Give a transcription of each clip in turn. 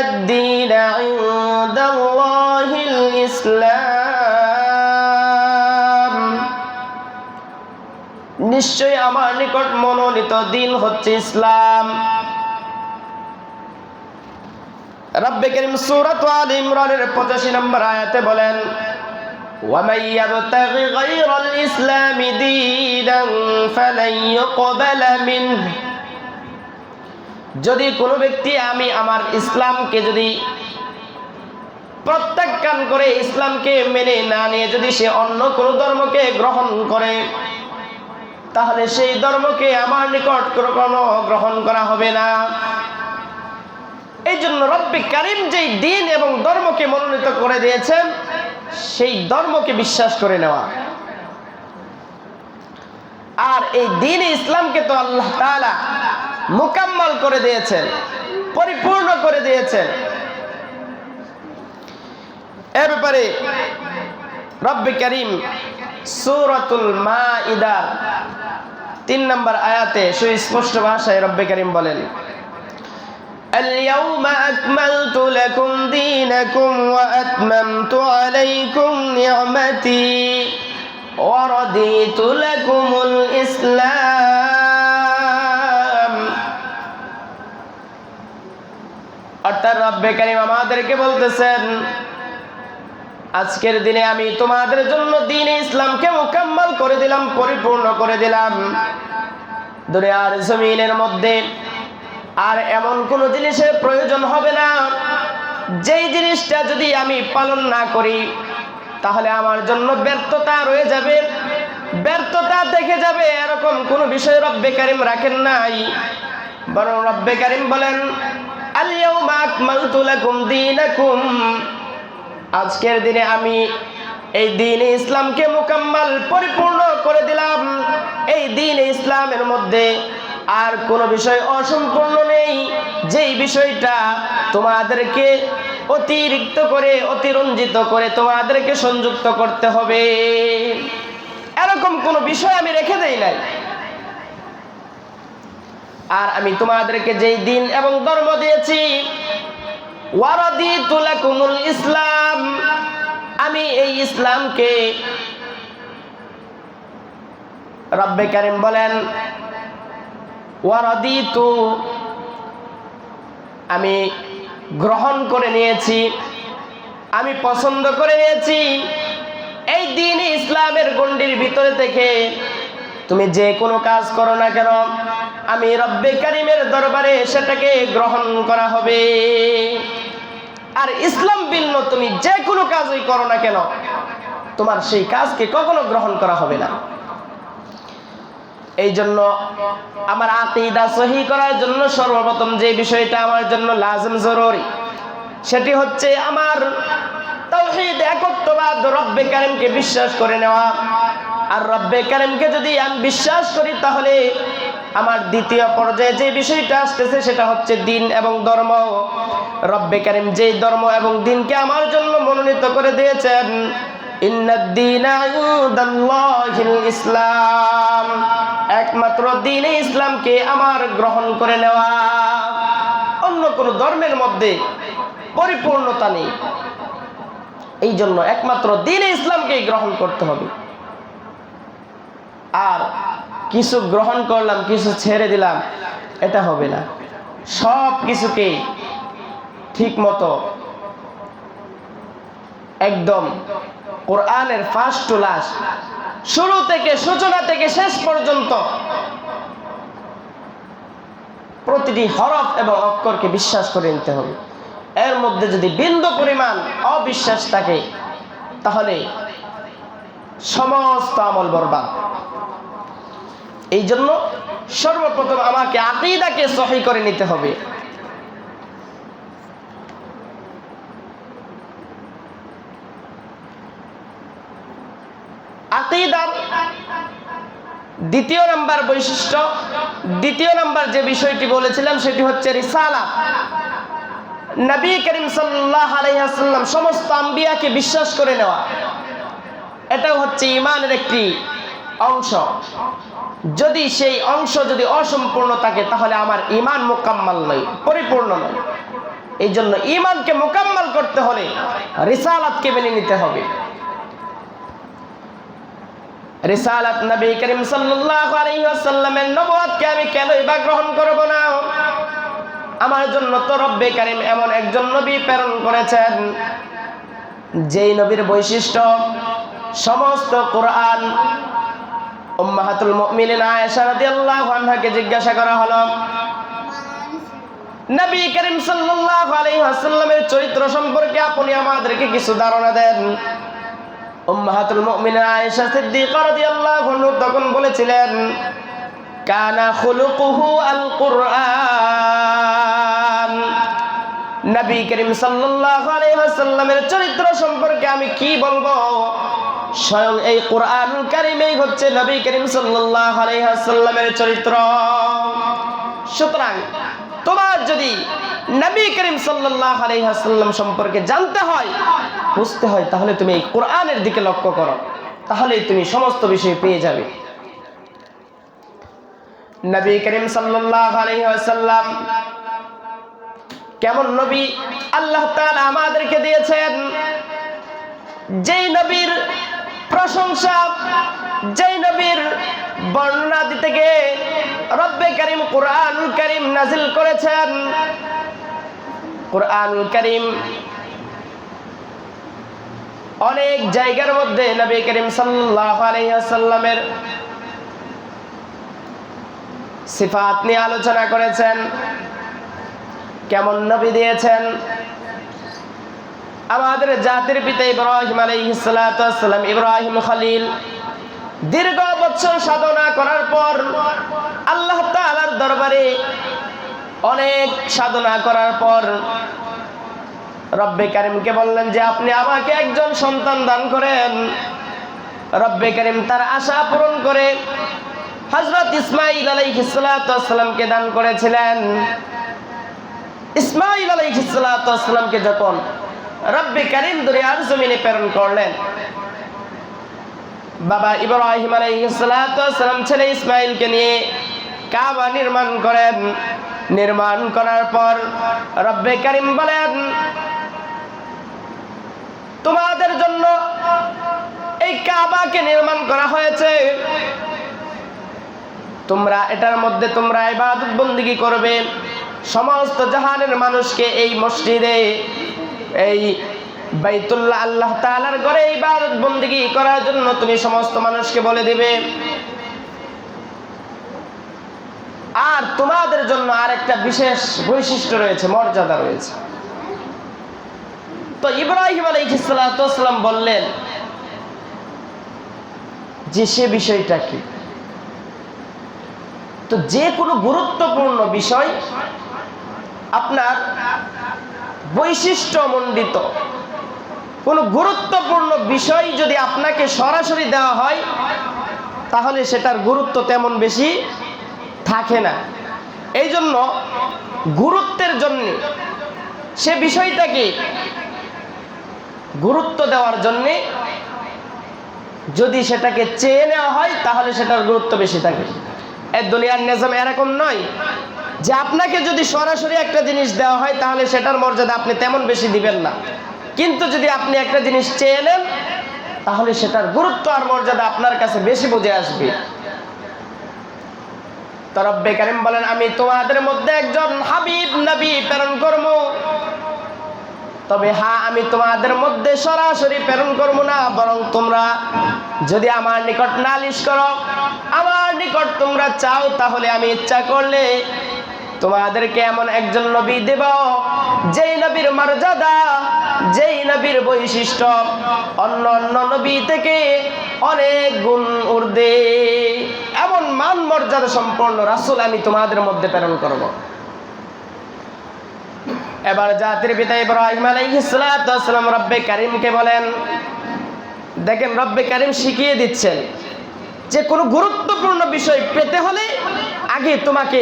الدين عند الله الإسلام নিশ্চয় আমার নিকট মনোনীত দিন হচ্ছে ইসলাম রব্বে করিম সূরাত আল ইমরানের 85 নম্বর আয়াতে বলেন ومن يبتغ غير الإسلام دينا فلن يقبل منه যদি কোনো ব্যক্তি আমি আমার ইসলামকে যদি প্রত্যাখ্যান করে ইসলামকে মেনে না নিয়ে যদি সে অন্য কোনো ধর্মকে গ্রহণ করে, তাহলে সেই ধর্মকে আমার নিকট কোনো গ্রহণ করা হবে না। এই জন্য রব্বি কারিম যেই দিন এবং ধর্মকে মনোনীত করে দিয়েছেন, সেই ধর্মকে বিশ্বাস করে নেওয়া। আর এই দিন ইসলামকে তো আল্লাহ তাআলা মুকাম্মল করে দিয়েছেন পরিপূর্ণ করে দিয়েছেন এর ব্যাপারে রব্বি করিম সূরাতুল মাইদা তিন নম্বর আয়াতে সুস্পষ্ট ভাষায় রব্বি করিম বলেন اليوم أكملت لكم دينكم وأتممت عليكم نعمتي ورضيت لكم الإسلام রব্বে আমাদেরকে বলতেছেন, আজকের দিনে আমি তোমাদের জন্য দিন ইসলামকে মোকাম্মল করে দিলাম, পরিপূর্ণ করে দিলাম। দুনিয়ার জমিনের মধ্যে আর এমন কোনো জিনিসের প্রয়োজন হবে না। যেই জিনিসটা যদি আমি পালন না করি, তাহলে আমার জন্য ব্যর্থতা রয়ে যাবে, ব্যর্থতা দেখে যাবে, এরকম কোনো বিষয় রব্বে কারিম রাখেন নাই। বরং রব্বে কারিম বলেন আজকের দিনে আমি এই দিন ইসলামকে মোকাম্মল পরিপূর্ণ করে দিলাম। এই দিন ইসলামের মধ্যে আর কোনো বিষয় অসম্পূর্ণ নেই। যেই বিষয়টা তোমাদেরকে অতিরিক্ত করে, অতিরঞ্জিত করে তোমাদেরকে সংযুক্ত করতে হবে। এরকম কোনো বিষয় আমি রেখে দেই নাই। আর আমি তোমাদেরকে যেই দিন এবং ধর্ম দিয়েছি ইসলাম। আমি এই ইসলামকে রব্বে কারিম বলেন, ওয়ারাদিতু আমি গ্রহণ করে নিয়েছি, আমি পছন্দ করে নিয়েছি। এই দিন ইসলামের গণ্ডির ভিতরে থেকে তুমি যে কোনো কাজ করো না কেন, আমি রব্বে কারিমের দরবারে সেটাকে গ্রহণ করা হবে। আর ইসলাম ভিন্ন, তুমি যে কোনো কাজই করো না কেন, তোমার সেই কাজকে কখনো গ্রহণ করা হবে না। এই জন্য আমার আকিদা সহি করার জন্য সর্বপ্রথম যে বিষয়টা আমার জন্য লাজম জরুরি, সেটি হচ্ছে আমার তৌহিদ একত্ববাদ রব্বে কারিমকে বিশ্বাস করে নেওয়া। আর রব্বে কারেমকে যদি আমি বিশ্বাস করি, তাহলে আমার দ্বিতীয় পর্যায়ে যে বিষয়টা আসতেছে, সেটা হচ্ছে দিন এবং ধর্ম। রব্বে কারিম যেই ধর্ম এবং দিনকে আমার জন্য মনোনীত করে দিয়েছেন ইসলাম। একমাত্র দিন ইসলামকে আমার গ্রহণ করে নেওয়া। অন্য কোনো ধর্মের মধ্যে পরিপূর্ণতা নেই। এই জন্য একমাত্র দিন ইসলামকেই গ্রহণ করতে হবে। আর কিছু গ্রহণ করলাম, কিছু ছেড়ে দিলাম, এটা হবে না। সব কিছুকেই ঠিক মতো একদম কোরআনের ফার্স্ট টু লাস্ট শুরু থেকে সূচনা থেকে শেষ পর্যন্ত প্রতিটি হরফ এবং অক্ষরকে বিশ্বাস করে নিতে হবে। এর মধ্যে যদি বিন্দু পরিমাণ অবিশ্বাস থাকে, তাহলে সমস্ত আমল বরবাদ। এই জন্য সর্বপ্রথম আমাকে আকিদাকে সহি করে নিতে হবে। আকিদার দ্বিতীয় নাম্বার বৈশিষ্ট্য, দ্বিতীয় নাম্বার যে বিষয়টি বলেছিলাম সেটি হচ্ছে রিসালা নবী করিম সাল্লাহ সমস্ত আম্বিয়াকে বিশ্বাস করে নেওয়া। এটাও হচ্ছে ইমানের একটি অংশ। যদি সেই অংশ যদি অসম্পূর্ণ থাকে, তাহলে আমার ইমান মোকাম্মাল নয়, পরিপূর্ণ নয়। এই জন্য ইমানকে মোকাম্মল করতে হলে রিসালাতকে মেনে নিতে হবে। রিসালাত নবী করিম সাল্লাল্লাহু আলাইহি ওয়াসাল্লামের আমি কেনই বা গ্রহণ করব না? আমার জন্য তো রব্বে কারিম এমন একজন নবী প্রেরণ করেছেন, যেই নবীর বৈশিষ্ট্য, সমস্ত কোরআন উম্মাহাতুল মুমিনিন আয়েশা রাদিয়াল্লাহু আনহাকে জিজ্ঞাসা করা হলো, নবী করিম সাল্লাল্লাহু আলাইহি ওয়াসাল্লামের চরিত্র সম্পর্কে আপনি আমাদেরকে কিছু ধারণা দেন? উম্মাহাতুল মুমিনিন আয়েশা সিদ্দিকা রাদিয়াল্লাহু আনহা তখন বলেছিলেন, কানা খুলুকুহু আল কুরআন নবী করিম সাল্লাল্লাহু আলাইহি ওয়াসাল্লামের চরিত্র সম্পর্কে আমি কি বলব? স্বয়ং এই কোরআন কারিমেই হচ্ছে নবী করিম সাল্লাল্লাহু আলাইহি ওয়াসাল্লামের চরিত্র। সুতরাং তোমার যদি নবী করিম সাল্লাল্লাহু আলাইহি ওয়াসাল্লাম সম্পর্কে জানতে হয়, বুঝতে হয়, তাহলে তুমি এই কোরআনের দিকে লক্ষ্য করো। তাহলেই তুমি সমস্ত বিষয় পেয়ে যাবে। নবী করিম সাল্লাল্লাহু আলাইহি ওয়াসাল্লাম কেমন নবী? আল্লাহ তাআলা আমাদেরকে দিয়েছেন। যেই নবীর প্রশংসা যেই নবীর বর্ণনা দিতে গিয়ে রব্বে করিম কোরআন করিম নাজিল করেছেন। কোরআন করিম অনেক জায়গার মধ্যে নবী করিম আলাইহি সিফাত নিয়ে আলোচনা করেছেন। কেমন নবী দিয়েছেন? আমাদের জাতির পিতা ইব্রাহিম আলাইহিসসালাম ইব্রাহিম খলিল, দীর্ঘ বছর সাধনা করার পর আল্লাহ তাআলার দরবারে অনেক সাধনা করার পর রব্বে কারিমকে বললেন যে, আপনি আমাকে একজন সন্তান দান করেন। রব্বে কারিম তার আশা পূরণ করে হজরত ইসমাইল আলাইহিসসালামকে দান করেছিলেন। ইসমাইল আলাইহিসসালামকে যখন রব্বে কারিম দুনিয়ার জমিনে প্রেরণ করলেন। বাবা ইব্রাহিম আলাইহিসসালাম ছেলে ইসমাইলকে নিয়ে কাবা নির্মাণ করেন। নির্মাণ করার পর রব্বে কারিম বলেন, তোমাদের জন্য এই কাবাকে নির্মাণ করা হয়েছে। তোমরা এটার মধ্যে তোমরা ইবাদত বন্দিগি করবে। সমস্ত জাহানের মানুষকে এই মসজিদে এই বাইতুল্লাহ আল্লাহ তাআলার ঘরে ইবাদত বন্দিগি করার জন্য তুমি সমস্ত মানুষকে বলে দিবে। আর তোমাদের জন্য আরেকটা বিশেষ বৈশিষ্ট্য রয়েছে, মর্যাদা রয়েছে। তো ইব্রাহিম আলাইহিসসালাম বললেন যে সে বিষয়টা কি? তো যে কোনো গুরুত্বপূর্ণ বিষয় আপনার বৈশিষ্ট্যমণ্ডিত। কোনো গুরুত্বপূর্ণ বিষয় যদি আপনাকে সরাসরি দেওয়া হয়, তাহলে সেটার গুরুত্ব তেমন বেশি থাকে না। এই জন্য গুরুত্বের জন্য সে বিষয়টাকে গুরুত্ব দেওয়ার জন্যে যদি সেটাকে চেয়ে নেওয়া হয়, তাহলে সেটার গুরুত্ব বেশি থাকে। এর দুনিয়ার নিজাম এরকম নয়। যে আপনাকে যদি সরাসরি একটা জিনিস দেওয়া হয়, তাহলে সেটার মর্যাদা আপনি তেমন বেশি দিবেন না। কিন্তু যদি আপনি একটা জিনিস চেয়ে নেন, তাহলে সেটার গুরুত্ব আর মর্যাদা আপনার কাছে বেশি বুঝে আসবে। তরব্বে কারিম বলেন, আমি তোমাদের মধ্যে একজন হাবিব নবী প্রেরণ করব। তবে হ্যাঁ আমি তোমাদের মধ্যে সরাসরি প্রেরণ করব না, বরং তোমরা যদি আমার নিকট নালিশ করো, আমার নিকট তোমরা চাও, তাহলে আমি ইচ্ছা করলে তোমাদেরকে এমন একজন নবী দেব, যেই নবীর মর্যাদা, যেই নবীর বৈশিষ্ট্য, অন্য অন্য নবী থেকে অনেক গুণ ঊর্ধ্বে। এমন মান মর্যাদা সম্পন্ন রাসূল আমি তোমাদের মধ্যে প্রেরণ করব। এবার জাতির পিতা ইব্রাহিম আলাইহিসসালাম রব্বে কারিমকে বলেন, দেখেন রব্বে কারিম শিখিয়ে দিচ্ছেন যে কোনো গুরুত্বপূর্ণ বিষয় পেতে হলে আগে তোমাকে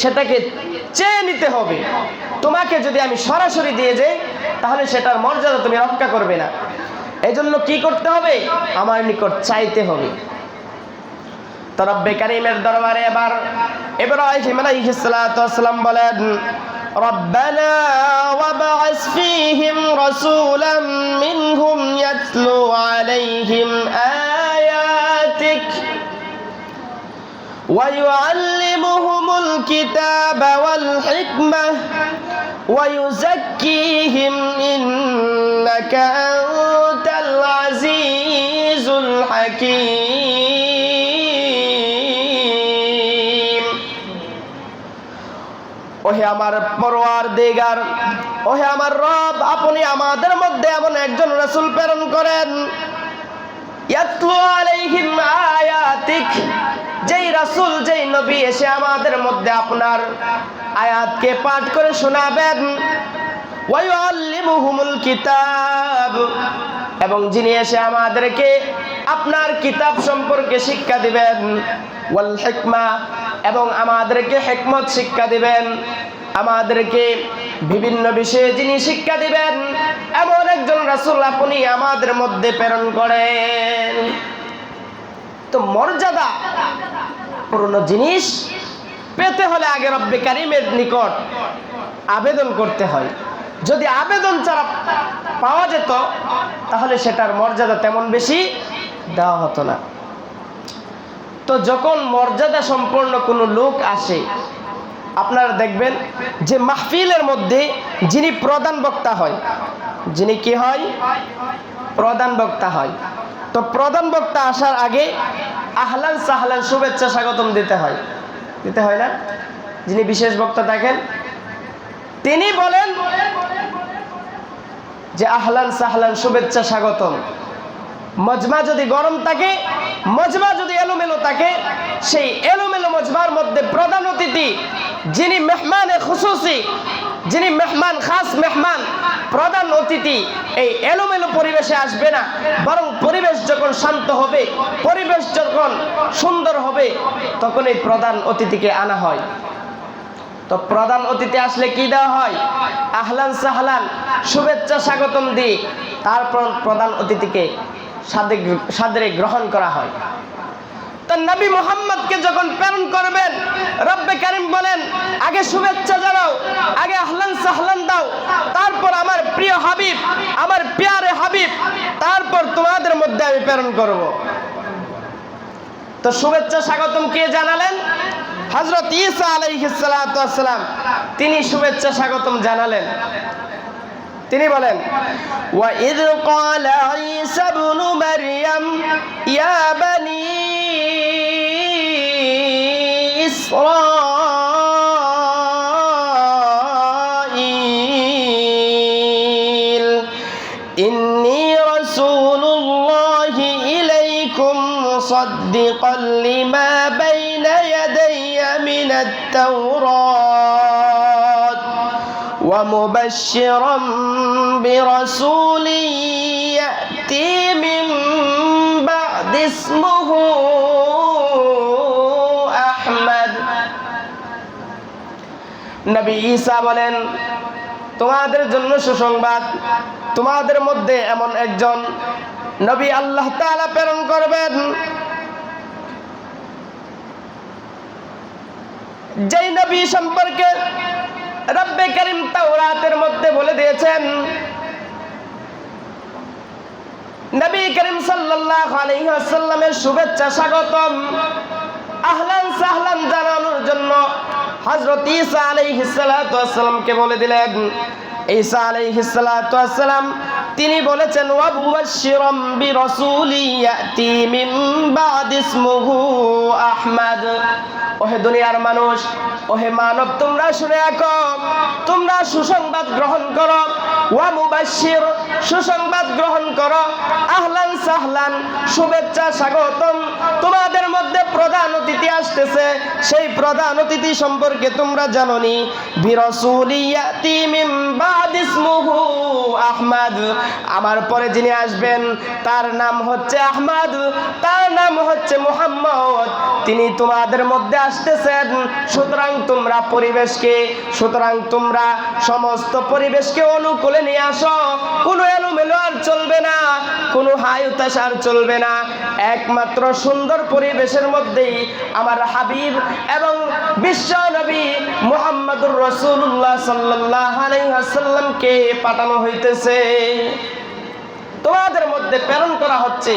সেটাকে চেয়ে নিতে হবে তোমাকে যদি আমি সরাসরি দিয়ে যাই তাহলে সেটার মর্যাদা তুমি রক্ষা করবে না এই জন্য কি করতে হবে আমার নিকট চাইতে হবে তো রব্বে কারিমের দরবারে এবার এবার ইব্রাহিম আলাইহিসসালাম বলেন ربنا وابعث فيهم رسولا منهم يتلو عليهم آياتك ويعلمهم الكتاب والحكمة ويزكيهم إنك أنت العزيز الحكيم ওহে আমার পরোয়ার দেগার ওহে আমার রব আপনি আমাদের মধ্যে এমন একজন রসুল প্রেরণ করেন ইয়াতলু আলাইহিম আয়াতিক যেই রাসূল, যেই নবী এসে আমাদের মধ্যে আপনার আয়াতকে পাঠ করে শোনাবেন। কিতাব। এবং যিনি এসে আমাদেরকে আপনার কিতাব সম্পর্কে শিক্ষা দিবেন এবং আমাদেরকে হেকমত শিক্ষা দিবেন, আমাদেরকে বিভিন্ন বিষয়ে যিনি শিক্ষা দিবেন, এমন একজন রাসূল আপনি আমাদের মধ্যে প্রেরণ করেন। তো মর্যাদা পুরনো জিনিস পেতে হলে আগে রব্বে কারিমের নিকট আবেদন করতে হয়। যদি আবেদন ছাড়া পাওয়া যেত, তাহলে সেটার মর্যাদা তেমন বেশি দেওয়া হতো না। তো যখন মর্যাদা সম্পন্ন কোনো লোক আসে, আপনারা দেখবেন যে মাহফিলের মধ্যে যিনি প্রধান বক্তা হয়, যিনি কি হয়? প্রধান বক্তা হয়। তো প্রধান বক্তা আসার আগে আহলান সাহলান শুভেচ্ছা স্বাগতম দিতে হয়। দিতে হয় না? যিনি বিশেষ বক্তা দেখেন তিনি বলেন যে আহলান সাহলান শুভেচ্ছা স্বাগতম। মজমা যদি গরম থাকে, মজমা যদি এলোমেলো থাকে, সেই এলোমেলো মজমার মধ্যে প্রধান অতিথি যিনি মেহমানে খুশুসি যিনি মেহমান, খাস মেহমান প্রধান অতিথি এই এলোমেলো পরিবেশে আসবে না। বরং পরিবেশ যখন শান্ত হবে, পরিবেশ যখন সুন্দর হবে, তখন এই প্রধান অতিথিকে আনা হয়। তো প্রধান অতিথি আসলে কি দেওয়া হয়? আহলান সাহলান, শুভেচ্ছা স্বাগতম দিই তারপর প্রধান অতিথিকে সাদে সাদরে গ্রহণ করা হয়। তো নবী মোহাম্মদকে যখন প্রেরণ করবেন, রব্বে কারিম বলেন, আগে শুভেচ্ছা জানাও, আগে আহলান সাহলান দাও, তারপর আমার প্রিয় হাবিব, আমার প্যারে হাবিব, তারপর তোমাদের মধ্যে আমি প্রেরণ করব। তো শুভেচ্ছা স্বাগতম কে জানালেন? হজরত ঈসা আলাইহিসসালাম তিনি শুভেচ্ছা স্বাগতম জানালেন। তিনি বলেন وَإِذْ قَالَ عِيسَى ابْنُ مَرْيَمَ يَا بَنِي إسرائيل إني رسول الله إليكم مصدقا لما بين يدي من التوراة ومبشرا برسول يأتي من بعد اسمه أحمد নবী ঈসা বলেন তোমাদের জন্য সুসংবাদ তোমাদের মধ্যে এমন একজন নবী আল্লাহ তাআলা প্রেরণ করবেন যেই নবী সম্পর্কে রব্বে করিম তাওরাতের মধ্যে বলে দিয়েছেন, নবী করিম সাল্লাল্লাহু আলাইহি ওয়াসাল্লামের শুভেচ্ছা স্বাগতম। আহলান সাহলান জানানোর জন্য হযরত ঈসা আলাইহিস সালাতু ওয়াসসালামকে বলে দিলেন। ঈসা আলাইহিস সালাতু ওয়াসসালাম, তিনি বলেছেন ওয়া মুবাশশিরাম বিরাসূলি ইয়াতি মিন বাদ ইসমুহু আহমদ। ওহে দুনিয়ার মানুষ, ওহে মানব, তোমরা শুনে রাখো, তোমরা সুসংবাদ গ্রহণ করো। ওয়া মুবাশশির, সুসংবাদ গ্রহণ করো। আহলান সাহলান, শুভেচ্ছা স্বাগতম। তোমাদের মধ্যে প্রধান অতিথি আসতেছে, সেই প্রধান অতিথি সম্পর্কে তোমরা জানোনি বিরসুলিয়াতি মিন বাদ ইসমুহু আহমদ। আমার পরে যিনি আসবেন, তার নাম হচ্ছে আহমদ, তার নাম হচ্ছে মুহাম্মদ তিনি তোমাদের মধ্যে আসতেছেন। সুতরাং তোমরা পরিবেশকে, সুতরাং তোমরা সমস্ত পরিবেশকে অনুকূলে নিয়ে আসো। কোনো এলোমেলো আর চলবে না, কোনো হাই উতাস আর চলবে না। একমাত্র সুন্দর পরিবেশের মধ্যেই আমার হাবিব এবং বিশ্ব নবী মোহাম্মদুর রসুল্লাহ সাল্লাহ আলাইসাল্লামকে পাঠানো হইতেছে। তোমাদের মধ্যে প্রেরণ করা হচ্ছে।